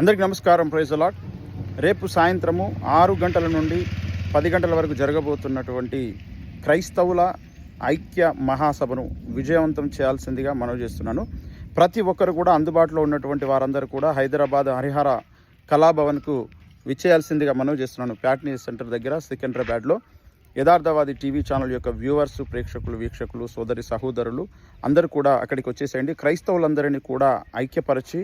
అందరికీ నమస్కారం praise allot రేపు సాయంత్రము ఆరు గంటల నుండి పది గంటల వరకు జరగబోతున్నటువంటి క్రైస్తవుల ఐక్య మహాసభను విజయవంతం చేయాల్సిందిగా మనవి చేస్తున్నాను. ప్రతి ఒక్కరు కూడా అందుబాటులో ఉన్నటువంటి వారందరూ కూడా హైదరాబాద్ హరిహర కళాభవన్కు విచ్చేయాల్సిందిగా మనవి చేస్తున్నాను. ప్యాట్నీ సెంటర్ దగ్గర సికింద్రాబాద్లో. యథార్థవాది టీవీ ఛానల్ యొక్క వ్యూవర్స్ ప్రేక్షకులు వీక్షకులు సోదరి సహోదరులు అందరూ కూడా అక్కడికి వచ్చేసేయండి. క్రైస్తవులందరినీ కూడా ఐక్యపరిచి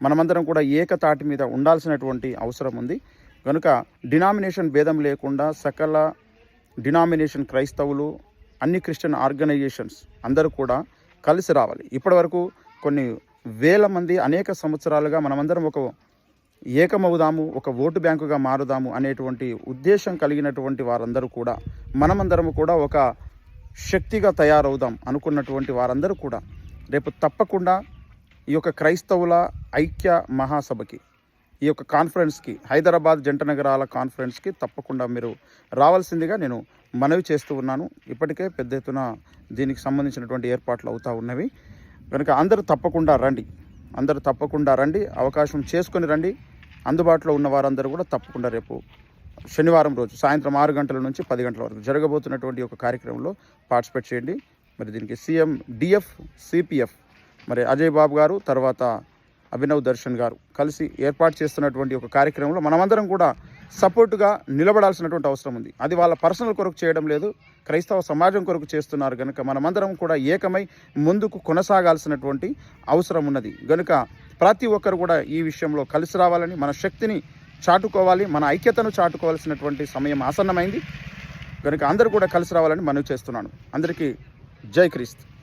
మనమందరం కూడా ఏకతాటి మీద ఉండాల్సినటువంటి అవసరం ఉంది. కనుక డినామినేషన్ భేదం లేకుండా సకల డినామినేషన్ క్రైస్తవులు అన్ని క్రిస్టియన్ ఆర్గనైజేషన్స్ అందరూ కూడా కలిసి రావాలి. ఇప్పటివరకు కొన్ని వేల మంది అనేక సంవత్సరాలుగా మనమందరం ఒక ఏకమవుదాము ఒక ఓటు బ్యాంకుగా మారుదాము అనేటువంటి ఉద్దేశం కలిగినటువంటి వారందరూ కూడా మనమందరం కూడా ఒక శక్తిగా తయారవుదాం అనుకున్నటువంటి వారందరూ కూడా రేపు తప్పకుండా ఈ యొక్క క్రైస్తవుల ఐక్య మహాసభకి ఈ యొక్క కాన్ఫరెన్స్కి హైదరాబాద్ జంట నగరాల కాన్ఫరెన్స్కి తప్పకుండా మీరు రావాల్సిందిగా నేను మనవి చేస్తూ ఉన్నాను. ఇప్పటికే పెద్ద ఎత్తున దీనికి సంబంధించినటువంటి ఏర్పాట్లు అవుతూ ఉన్నవి. కనుక అందరూ తప్పకుండా రండి. అందరూ తప్పకుండా రండి. అవకాశం చేసుకొని రండి. అందుబాటులో ఉన్న వారందరూ కూడా తప్పకుండా రేపు శనివారం రోజు సాయంత్రం ఆరు గంటల నుంచి పది గంటల వరకు జరగబోతున్నటువంటి ఒక కార్యక్రమంలో పార్టిసిపేట్ చేయండి. మరి దీనికి సీఎం డిఎఫ్ సిపిఎఫ్ మరి అజయ్ బాబు గారు తర్వాత అభినవ్ దర్శన్ గారు కలిసి ఏర్పాటు చేస్తున్నటువంటి ఒక కార్యక్రమంలో మనమందరం కూడా సపోర్టుగా నిలబడాల్సినటువంటి అవసరం ఉంది. అది వాళ్ళ పర్సనల్ కొరకు చేయడం లేదు క్రైస్తవ సమాజం కొరకు చేస్తున్నారు కనుక మనమందరం కూడా ఏకమై ముందుకు కొనసాగాల్సినటువంటి అవసరం ఉన్నది. కనుక ప్రతి ఒక్కరు కూడా ఈ విషయంలో కలిసి రావాలని మన శక్తిని చాటుకోవాలి మన ఐక్యతను చాటుకోవాల్సినటువంటి సమయం ఆసన్నమైంది. కనుక అందరూ కూడా కలిసి రావాలని మనవి చేస్తున్నాను. అందరికీ జై క్రీస్తు.